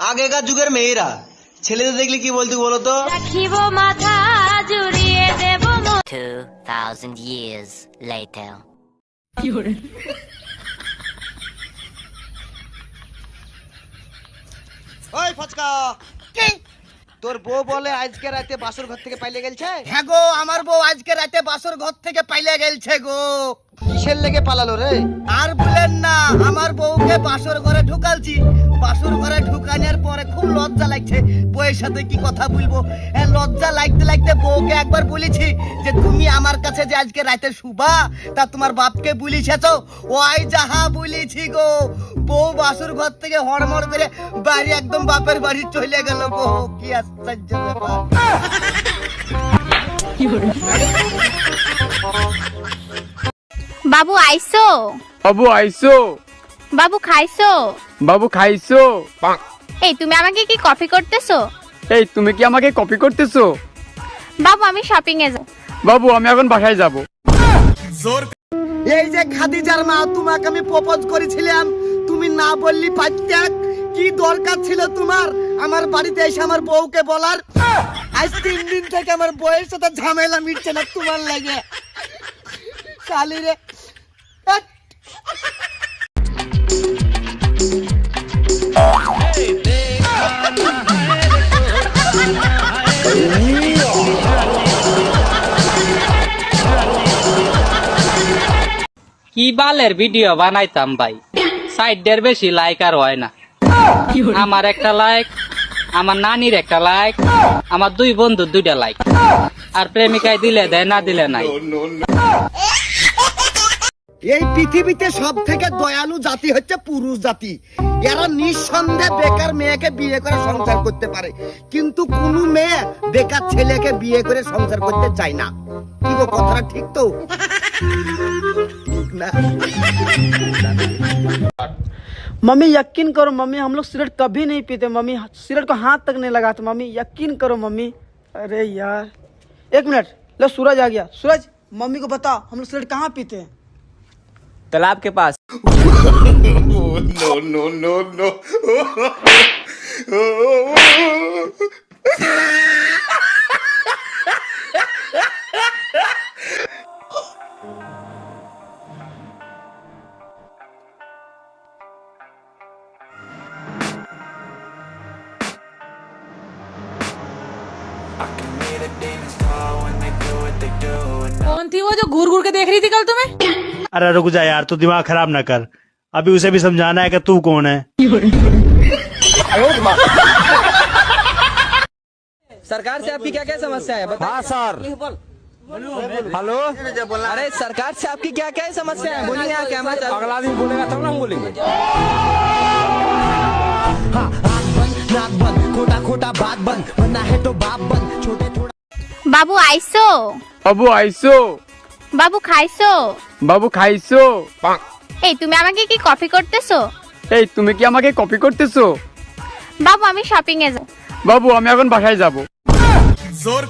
আগেকার যুগের মেয়েরা। ছেলেদের দেখলে কি বলতে বলো তো রাখিব মাথা জুড়িয়ে দেব 2,000 years later. ওই ফচকা। তোর বউ বলে আজকে রাতে বাসর ঘর থেকে পাইলে গেলছে? হ্যাঁ গো আমার বউ আজকে রাতে বাসর ঘর থেকে পাইলে গেলছে গো। কিসের লেগে পালালো রে? আর বলেন না আমার বউকে বাসর ঘরে ঢুকালছি বাসর ঘরে ঢুকানোর পরে খুব লজ্জা লাগছে। বউয়ের সাথে কি কথা বলব? হ্যাঁ লজ্জা লাগতে লাগতে বউকে একবার বলেছি যে তুমি আমার কাছে যে আজকে রাতে শুবা তা তোমার বাপকে বলিছে তো? ওই যাহা বলেছি গো। বউ বাসুর ঘর থেকে হড়মড় করে বাড়ি একদম বাপের বাড়ি চলে গেল গো। কি আশ্চর্য ব্যাপার। বাবু আইসো? বাবু আইসো? বাবু খাইছো? বাবু খাইছো? এই তুমি আমাকে কি কফি করতেছো? এই তুমি কি আমাকে কপি করতেছো? বাবু আমি শপিং এ যাব। বাবু আমি এখন বাসায় যাব। এই যে খাদিজার মা তোমাকে আমি প্রপোজ করেছিলাম। তুমি না বললি পাইত্যাক কি দরকার ছিল তোমার? আমার বাড়িতে এসে আমার বউকে বলার। আজ তিন দিন থেকে আমার বউয়ের সাথে ঝামেলা মিটছে না তোমার লাগে। কালি রে কি বালের ভিডিও বানাইতাম ভাই? সাইডের বেশি লাইক আর হয় না। আমার একটা লাইক আমার নানির একটা লাইক আমার দুই বন্ধুর দুইটা লাইক আর প্রেমিকায় দিলে দেয়, না দিলে নাই। এই পৃথিবীতে সব থেকে দয়ালু জাতি হচ্ছে পুরুষ জাতি। এরা নিঃসন্দেহে বেকার মেয়েকে বিয়ে করে সংসার করতে পারে। কিন্তু কোন মেয়ে বেকার ছেলেকে বিয়ে করে সংসার করতে চায় না। কি কথাটা ঠিক তো? मम्मी यकीन करो मम्मी हम लोग सिगरेट कभी नहीं पीते। मम्मी सिगरेट को हाथ तक नहीं लगाते। मम्मी यकीन करो मम्मी। अरे यार। एक मिनट लो सूरज आ गया। सूरज मम्मी को बताओ हम लोग सिगरेट कहाँ पीते हैं? तालाब के पास। कौन थी वो जो घूर घूर के देख रही थी कल तुम्हें? अरे रुक जा यार तू दिमाग खराब ना कर। अभी उसे भी समझाना है कि तू कौन है। सरकार से आपकी क्या क्या समस्या है? हाँ सर। हेलो? अरे सरकार से आपकी क्या क्या समस्या है? बोलिए यहाँ कैमरा अगला दिन बोलेगा तब ना हम बोलेंगे। খোটা বাদ বন বন্না হে তো বাপ বন ছোটে থোড়া বাবু আইসো বাবু আইসো বাবু খাইছো বাবু খাইসো এই তুমি আমাকে কি কপি করতেছো? এই তুমি কি আমাকে কপি করতেছো? বাবু আমি শপিং এ যাব। বাবু আমি এখন বাসায় যাব।